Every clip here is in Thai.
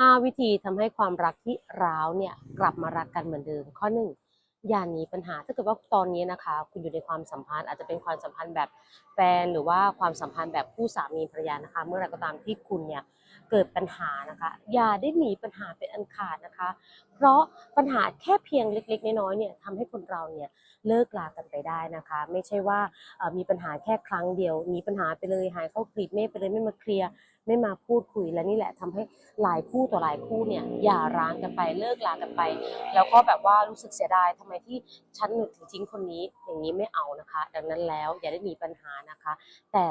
5 วิธีทำให้ความรักที่ร้าวเนี่ยกลับมารักกันเหมือนเดิม ข้อ 1 อย่าหนีปัญหาถ้าเกิดว่าตอนนี้นะคะ คุณอยู่ในความสัมพันธ์ อาจจะเป็นความสัมพันธ์แบบแฟนหรือว่าความสัมพันธ์แบบคู่สามีภรรยานะคะ เมื่อไรก็ตามที่คุณเนี่ยเกิดปัญหานะคะ อย่าได้หนีปัญหาเป็นอันขาดนะคะ เพราะปัญหาแค่เพียงเล็ก ๆ น้อยๆเนี่ยทำให้คนเราเนี่ย เลิกลากันไปได้นะคะ ไม่ใช่ว่ามีปัญหาแค่ครั้งเดียวหนีปัญหาไปเลยหายเข้ากรีบเมฆไปเลยไม่มาเคลียร์ไม่มาพูดคุยและนี่แหละทำให้หลายคู่ต่อหลายคู่เนี่ยอย่าร้างกันไปเลิกลากันไป แล้วก็แบบว่ารู้สึกเสียดายทำไมที่ฉันถึงทิ้งคนนี้อย่างนี้ไม่เอานะคะ ดังนั้นแล้วอย่าได้หนีปัญหานะคะ แต่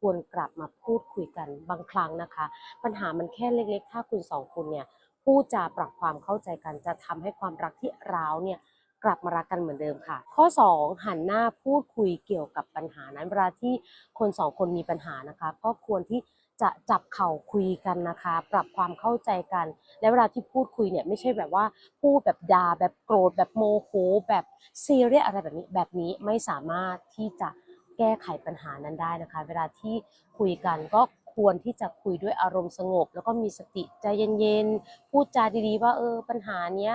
ควรกลับมาพูดคุยกันบางครั้งนะคะ ปัญหามันแค่เล็กๆ ถ้าคุณสองคนเนี่ยพูดจาปรับความเข้าใจกันจะทำให้ความรักที่ร้าวเนี่ย กลับมารักกันเหมือนเดิมค่ะ ข้อ 2 หันหน้าพูดคุยเกี่ยวกับปัญหานั้นเวลาที่คนสองคนมีปัญหานะคะ ก็ควรที่จะจับเข่าคุยกันนะคะ ปรับความเข้าใจกัน และเวลาที่พูดคุยเนี่ยไม่ใช่แบบว่าพูดแบบด่าแบบโกรธแบบโมโหแบบซีเรียสอะไรแบบนี้แบบนี้ไม่สามารถที่จะแก้ไขปัญหานั้นได้นะคะ เวลาที่คุยกันก็ ควรที่จะคุยด้วยอารมณ์สงบ แล้วก็มีสติใจเย็นๆ พูดจาดีๆ ว่าเออปัญหาเนี้ย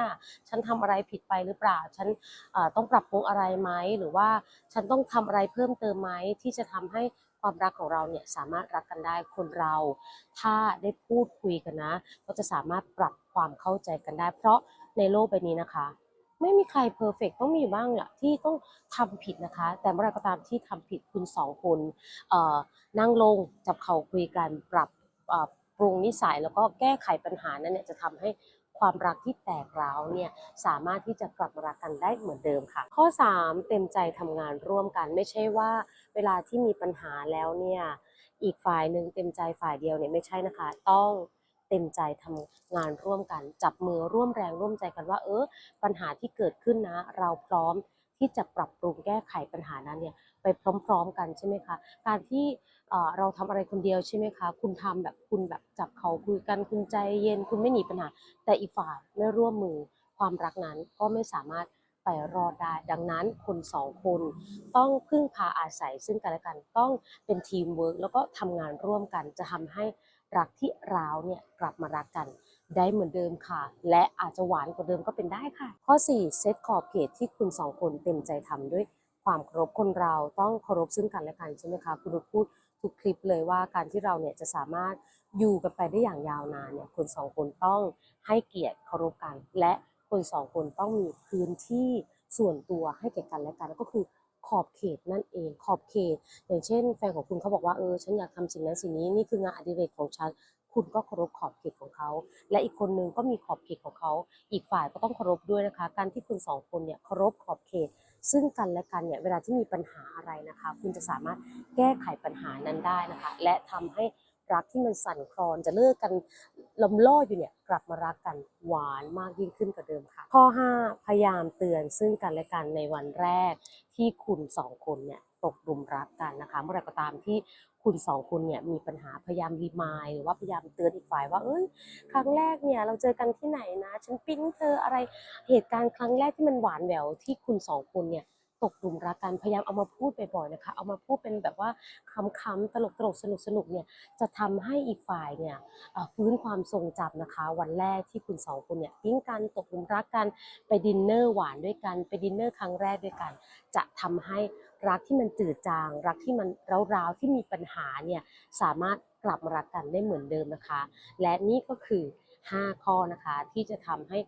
ฉันทำอะไรผิดไปหรือเปล่า ฉันออต้องปรับปรุงอะไรไหมหรือว่าฉันต้องทำอะไรเพิ่มเติมไหมที่จะทำให้ความรักของเราเนี่ยสามารถรักกันได้คนเรา ถ้าได้พูดคุยกันนะ ก็จะสามารถปรับความเข้าใจกันได้ เพราะในโลกใบนี้นะคะ ไม่มีใครเพอร์เฟกต้องมีอยู่บ้างแหละที่ต้องทำผิดนะคะ แต่เมื่อไรก็ตามที่ทำผิดคุณสองคนนั่งลงจับเข่าคุยกันปรับปรุงนิสัยแล้วก็แก้ไขปัญหานั้นเนี่ยจะทำให้ความรักที่แตกร้าวเนี่ยสามารถที่จะกลับมารักกันได้เหมือนเดิมค่ะ ข้อ 3 เต็มใจทำงานร่วมกันไม่ใช่ว่าเวลาที่มีปัญหาแล้วเนี่ยอีกฝ่ายหนึ่งเต็มใจฝ่ายเดียวเนี่ยไม่ใช่นะคะ ต้อง ต็มใจทำงานร่วมกัน จับมือร่วมแรงร่วมใจกันว่า เออ ปัญหาที่เกิดขึ้นนะ เราพร้อมที่จะปรับปรุงแก้ไขปัญหานั้นเนี่ยไปพร้อม ๆ กันใช่ไหมคะ การที่เอ่อเราทำอะไรคนเดียวใช่ไหมคะ คุณทำแบบคุณแบบจับเขาคุยกันคุณใจเย็นคุณไม่หนีปัญหา แต่อีกฝ่ายไม่ร่วมมือความรักนั้นก็ไม่สามารถไปรอดได้ ดังนั้นคนสองคน ต้องพึ่งพาอาศัยซึ่งกันและกันต้องเป็นทีมเวิร์กแล้วก็ทำงานร่วมกันจะทำให้รักที่ ร้าวเนี่ยกลับมารักกัน ได้เหมือนเดิมค่ะ และอาจจะหวานกว่าเดิมก็เป็นได้ค่ะ ข้อ 4 เซตขอบเขตที่คุณสองคนเต็มใจทำด้วยความเคารพคนเราต้องเคารพซึ่งกันและกันใช่ไหมคะคุณรุพูดทุกคลิปเลยว่าการที่เราเนี่ยจะสามารถอยู่กันไปได้อย่างยาวนานเนี่ยคนสองคนต้องให้เกียรติเคารพกัน และคนสองคนต้องมีพื้นที่ส่วนตัวให้แก่กันและกันก็คือ ขอบเขตนั่นเอง ขอบเขต อย่างเช่น แฟนของคุณเขาบอกว่าเออฉันอยากทำสิ่งนั้นสิ่งนี้นี่คืองานอดิเรกของฉันคุณก็เคารพขอบเขตของเขา และอีกคนนึงก็มีขอบเขตของเขา อีกฝ่ายก็ต้องเคารพด้วยนะคะ การที่คุณสองคนเนี่ยเคารพขอบเขต ซึ่งกันและกันเนี่ยเวลาที่มีปัญหาอะไรนะคะ คุณจะสามารถแก้ไขปัญหานั้นได้นะคะ และทำให้รักที่มันสั่นคลอนจะเลิกกัน ลมล่ออยู่เนี่ยกลับมารักกันหวานมากยิ่งขึ้นกว่าเดิมค่ะ ข้อ 5 พยายามเตือนซึ่งกันและกันในวันแรกที่คุณสองคนเนี่ยตกหลุมรักกันนะคะ เมื่อไรก็ตามที่คุณสองคนเนี่ยมีปัญหาพยายามรีมายหรือว่าพยายามเตือนอีกฝ่ายว่าเอ้ยครั้งแรกเนี่ยเราเจอกันที่ไหนนะ ฉันปิ๊งเธออะไรเหตุการณ์ครั้งแรกที่มันหวานแหววที่คุณสองคนเนี่ย ตกหลุมรักกันพยายามเอามาพูดบ่อยๆนะคะ เอามาพูดเป็นแบบว่าคำๆตลกๆสนุกๆเนี่ยจะทำให้อีกฝ่ายเนี่ยฟื้นความทรงจำนะคะ วันแรกที่คุณสองคนเนี่ยปิ๊งกันตกหลุมรักกันไปดินเนอร์หวานด้วยกันไปดินเนอร์ครั้งแรกด้วยกัน จะทำให้รักที่มันจืดจาง รักที่มันร้าวๆที่มีปัญหาเนี่ยสามารถกลับมารักกันได้เหมือนเดิมนะคะ และนี่ก็คือ 5 ข้อนะคะที่จะทำให้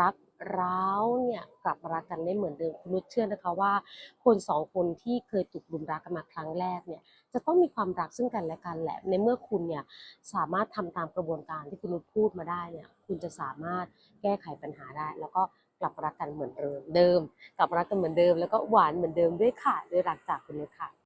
รัก ร้าวเนี่ยกลับมารักกันได้เหมือนเดิมคุณนุชเชื่อนะคะว่า คนสองคนที่เคยตกหลุมรักกันมาครั้งแรกเนี่ยจะต้องมีความรักซึ่งกันและกันแหละในเมื่อคุณเนี่ยสามารถทำตามกระบวนการที่คุณนุชพูดมาได้เนี่ยคุณจะสามารถแก้ไขปัญหาได้ แล้วก็กลับรักกันเหมือนเดิมเดิม กลับรักกันเหมือนเดิม แล้วก็หวานเหมือนเดิมด้วยค่ะด้วยรักจากคุณนุชค่ะ